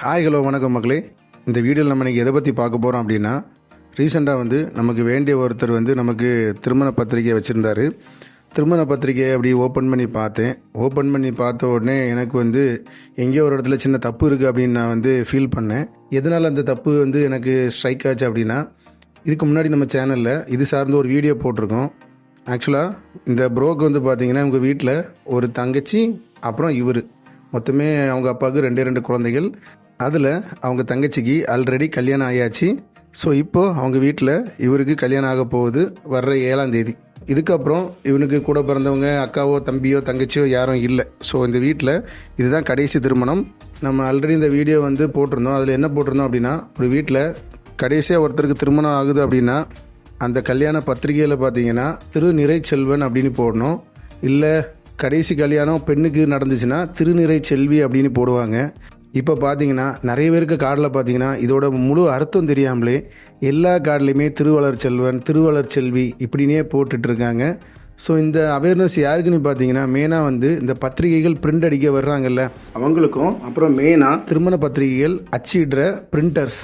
Hi hello வணக்கம் மக்களே. இந்த வீடியோவில் நம்ம இன்றைக்கி எதை பற்றி பார்க்க போகிறோம் அப்படின்னா ரீசெண்டாக வந்து நமக்கு வேண்டிய ஒருத்தர் வந்து நமக்கு திருமண பத்திரிக்கை வச்சுருந்தாரு. திருமண பத்திரிக்கையை அப்படி ஓப்பன் பண்ணி பார்த்தேன். ஓப்பன் பண்ணி பார்த்த உடனே எனக்கு வந்து எங்கேயோ ஒரு இடத்துல சின்ன தப்பு இருக்குது அப்படின்னு நான் வந்து ஃபீல் பண்ணேன். எதனால் அந்த தப்பு வந்து எனக்கு ஸ்ட்ரைக் ஆச்சு அப்படின்னா இதுக்கு முன்னாடி நம்ம சேனலில் இது சார்ந்து ஒரு வீடியோ போட்டிருக்கோம். ஆக்சுவலாக இந்த ப்ரோக்கு வந்து பார்த்தீங்கன்னா உங்கள் வீட்டில் ஒரு தங்கச்சி அப்புறம் இவர். மொத்தமே அவங்க அப்பாவுக்கு ரெண்டே ரெண்டு குழந்தைகள். அதில் அவங்க தங்கச்சிக்கு ஆல்ரெடி கல்யாணம் ஆயாச்சு. ஸோ இப்போது அவங்க வீட்டில் இவருக்கு கல்யாணம் ஆக போகுது வர்ற ஏழாம் தேதி. இதுக்கப்புறம் இவனுக்கு கூட பிறந்தவங்க அக்காவோ தம்பியோ தங்கச்சியோ யாரும் இல்லை. ஸோ இந்த வீட்டில் இதுதான் கடைசி திருமணம். நம்ம ஆல்ரெடி இந்த வீடியோ வந்து போட்டிருந்தோம். அதில் என்ன போட்டிருந்தோம் அப்படின்னா ஒரு வீட்டில் கடைசியாக ஒருத்தருக்கு திருமணம் ஆகுது அப்படின்னா அந்த கல்யாண பத்திரிகையில் பார்த்தீங்கன்னா திருநிறை செல்வன் அப்படின்னு போடணும். இல்லை கடைசி கல்யாணம் பெண்ணுக்கு நடந்துச்சுன்னா திருநிறை செல்வி அப்படின்னு போடுவாங்க. இப்போ பார்த்தீங்கன்னா நிறைய பேருக்கு கார்டில் பார்த்தீங்கன்னா இதோட முழு அர்த்தம் தெரியாமலே எல்லா கார்டுலையுமே திருவளர் செல்வன் திருவளர் செல்வி இப்படின்னே போட்டுட்டு இருக்காங்க ஸோ இந்த அவேர்னஸ் யாருக்குன்னு பார்த்தீங்கன்னா மெயினாக வந்து இந்த பத்திரிகைகள் பிரிண்ட் அடிக்க வர்றாங்கல்ல அவங்களுக்கும் அப்புறம் மெயினாக திருமண பத்திரிகைகள் அச்சிடுற பிரிண்டர்ஸ்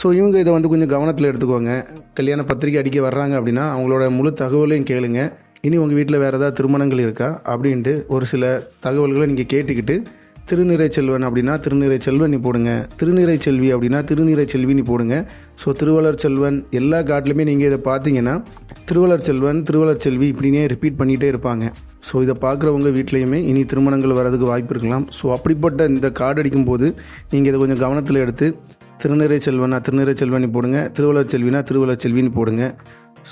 ஸோ இவங்க இதை வந்து கொஞ்சம் கவனத்தில் எடுத்துக்கோங்க. கல்யாண பத்திரிக்கை அடிக்க வர்றாங்க அப்படின்னா அவங்களோட முழு தகவலையும் கேளுங்க. இனி உங்கள் வீட்டில் வேறு ஏதாவது திருமணங்கள் இருக்கா? அப்படின்ட்டு ஒரு சில தகவல்களை நீங்கள் கேட்டுக்கிட்டு திருநிறை செல்வன் அப்படின்னா திருநிறை செல்வன் நீ போடுங்க. திருநிறை செல்வி அப்படின்னா திருநிறை செல்வி நீ போடுங்க. ஸோ திருவளர் செல்வன் எல்லா காட்டிலுமே நீங்கள் இதை பார்த்தீங்கன்னா திருவளர் செல்வன் திருவளர் செல்வி இப்படின்னே ரிப்பீட் பண்ணிகிட்டே இருப்பாங்க. ஸோ இதை பார்க்குறவங்க வீட்லேயுமே இனி திருமணங்கள் வரதுக்கு வாய்ப்பு இருக்கலாம். ஸோ அப்படிப்பட்ட இந்த கார்டு அடிக்கும்போது நீங்கள் இதை கொஞ்சம் கவனத்தில் எடுத்து திருநிறை செல்வனா திருநிறை செல்வனி போடுங்க. திருவள்ளுவர் செல்வினா திருவள்ளுவர் செல்வின்னு போடுங்க.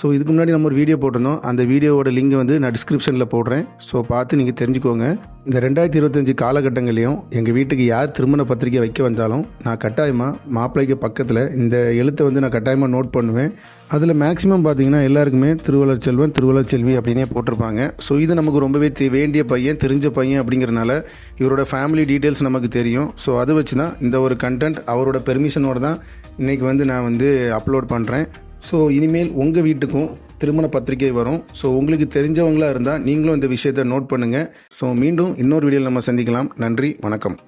ஸோ இதுக்கு முன்னாடி நம்ம ஒரு வீடியோ போட்டிருந்தோம். அந்த வீடியோவோட லிங்கை வந்து நான் டிஸ்கிரிப்ஷனில் போடுறேன். ஸோ பார்த்து நீங்கள் தெரிஞ்சுக்கோங்க. இந்த ரெண்டாயிரத்தி இருபத்தஞ்சி காலகட்டங்களையும் எங்கள் வீட்டுக்கு யார் திருமண பத்திரிக்கை வைக்க வந்தாலும் நான் கட்டாயமாக மாப்பிள்ளைக்கு பக்கத்தில் இந்த எழுத்தை வந்து நான் கட்டாயமாக நோட் பண்ணுவேன். அதில் மேக்ஸிமம் பார்த்தீங்கன்னா எல்லாருக்குமே திருவள்ளுவர் செல்வன் திருவள்ளுவர் செல்வி அப்படின்னே போட்டிருப்பாங்க. ஸோ இது நமக்கு ரொம்பவே தே- வேண்டிய பையன் தெரிஞ்ச பையன் அப்படிங்கிறனால இவரோட ஃபேமிலி டீட்டெயில்ஸ் நமக்கு தெரியும். ஸோ அதை வச்சு தான் இந்த ஒரு கண்டென்ட் அவரோட பெர்மிஷன் பெர்மிஷனோட தான் இன்றைக்கி வந்து நான் வந்து அப்லோட் பண்ணுறேன் ஸோ இனிமேல் உங்கள் வீட்டுக்கும் திருமண பத்திரிகை வரும். ஸோ உங்களுக்கு தெரிஞ்சவங்களா இருந்தால் நீங்களும் இந்த விஷயத்தை நோட் பண்ணுங்கள் ஸோ மீண்டும் இன்னொரு வீடியோவில் நம்ம சந்திக்கலாம். நன்றி வணக்கம்.